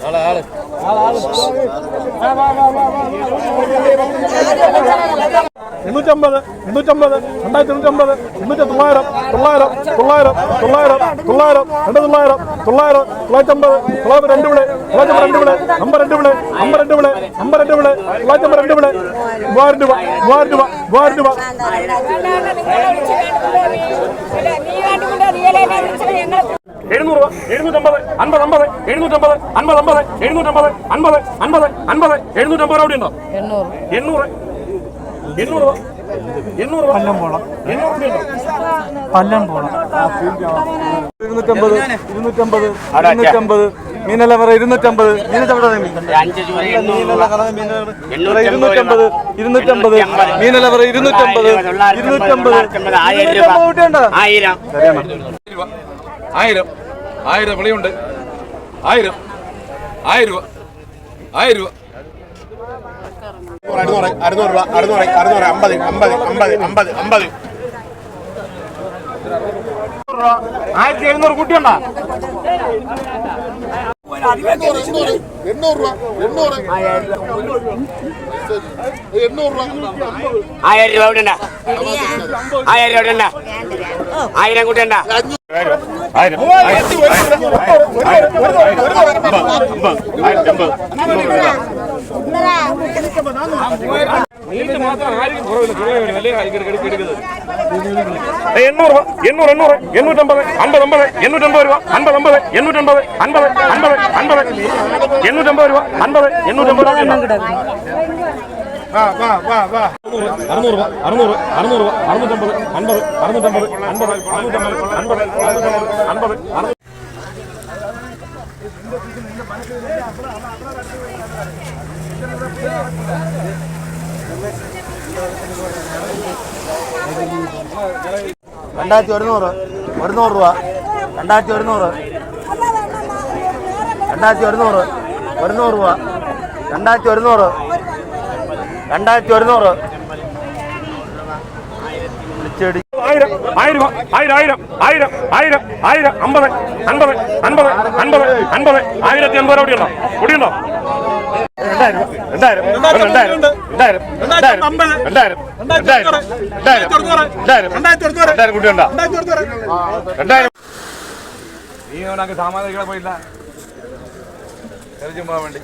ஆளு ஆளு ஆளு ஆளு வா வா வா வா എണ്ണൂറ്റമ്പത് എണ്ണൂറ്റമ്പത് രണ്ടായിരത്തി എണ്ണൂറ്റമ്പത് എണ്ണൂറ്റി തൊള്ളായിരം തൊള്ളായിരം തൊള്ളായിരം തൊള്ളായിരം തൊള്ളായിരം രണ്ട് തൊള്ളായിരം തൊള്ളായിരം തൊള്ളായിരത്തമ്പത് തൊള്ളായിരത്തി രണ്ട് വിളെ തൊള്ളായിരത്തി രണ്ട് വിളെ അമ്പ രണ്ട് വിളെ അമ്പ രണ്ട് വിളെ അമ്പ രണ്ട് വിളെ തൊള്ളായിരത്തി രണ്ട് വിളെ. മൂവായിരം രൂപ മൂവായിരം രൂപ മൂവായിരം രൂപ. എഴുന്നൂറ് രൂപ എഴുന്നൂറ്റമ്പത് അൻപത് അമ്പത് എഴുന്നൂറ്റമ്പത് അൻപത് അമ്പത് എഴുന്നൂറ്റമ്പത് അൻപത് അൻപത് അൻപത് എഴുന്നൂറ്റമ്പത് അവിടെ ഉണ്ടോ? എണ്ണൂറ്. എണ്ണൂറ് എണ്ണൂറ് രൂപ. എണ്ണൂറ് പോണം. പല്ലം പോണം. ഇരുന്നൂറ്റമ്പത് ഇരുന്നൂറ്റമ്പത് ഇരുന്നൂറ്റമ്പത് മീനല്ല പറ ഇരുന്നൂറ്റമ്പത് ഇരുന്നൂറ്റമ്പത് ഇരുന്നൂറ്റമ്പത് മീനല്ല പറ ഇരുന്നൂറ്റമ്പത്. ഇരുന്നൂറ്റമ്പത് ആയിരം. ആയിരം. ആയിരം വിളിയുണ്ട്. ആയിരം. ആയിരം രൂപ. ആയിരം രൂപ. അറുന്നൂറ് രൂപ ആയിരത്തി എഴുന്നൂറ് കുട്ടിയുണ്ടോ രൂപ രൂപ ആയിരം രൂപ ആയിരം രൂപ ആയിരം ஆயிரம் എണ്ണൂറ് എണ്ണൂറ് എണ്ണൂറ് എണ്ണൂറ്റമ്പത് അൻപത് അമ്പത് എണ്ണൂറ്റമ്പത് രൂപ അൻപത് അമ്പത് എണ്ണൂറ്റമ്പത് അൻപത് അൻപത് അൻപത് എണ്ണൂറ്റമ്പത് രൂപ അൻപത് എണ്ണൂറ്റമ്പത് വാ വാ വാ വാ അറുന്നൂറ് രൂപ അറുന്നൂറ് അറുന്നൂറ് രൂപ അറുന്നൂറ്റമ്പത് അൻപത് അറുന്നൂറ്റമ്പത് അൻപത് അറുന്നൂറ്റമ്പത് അൻപത് അറുന്നൂറ്റമ്പത് അൻപത് അറുന്നൂറ് രണ്ടായിരത്തി ഒരുന്നൂറ് ഒരുന്നൂറ് രൂപ. രണ്ടായിരത്തി ഒരുന്നൂറ്. രണ്ടായിരത്തി ഒരുന്നൂറ് ഒരുന്നൂറ് രൂപ. രണ്ടായിരത്തി ഒരുന്നൂറ്. രണ്ടായിരത്തി ഒരുന്നൂറ്. വിളിച്ചെടി. ആയിരം ആയിരം ആയിരം ആയിരം ആയിരം ആയിരം ആയിരം അമ്പത് അൻപത് അൻപത് അൻപത് അൻപത് ആയിരത്തി അൻപത് അവിടെ ഉണ്ടോ? രണ്ടായിരം. രണ്ടായിരം. രണ്ടായിരം. രണ്ടായിരം. രണ്ടായിരം. രണ്ടായിരം. രണ്ടായിരം രണ്ടായിരം രണ്ടായിരം കൂട്ടിയുണ്ടോ രണ്ടായിരം. നീ അവനക്ക് സാമാനികളെ പോയില്ല തെരഞ്ഞു പോകാൻ വേണ്ടി.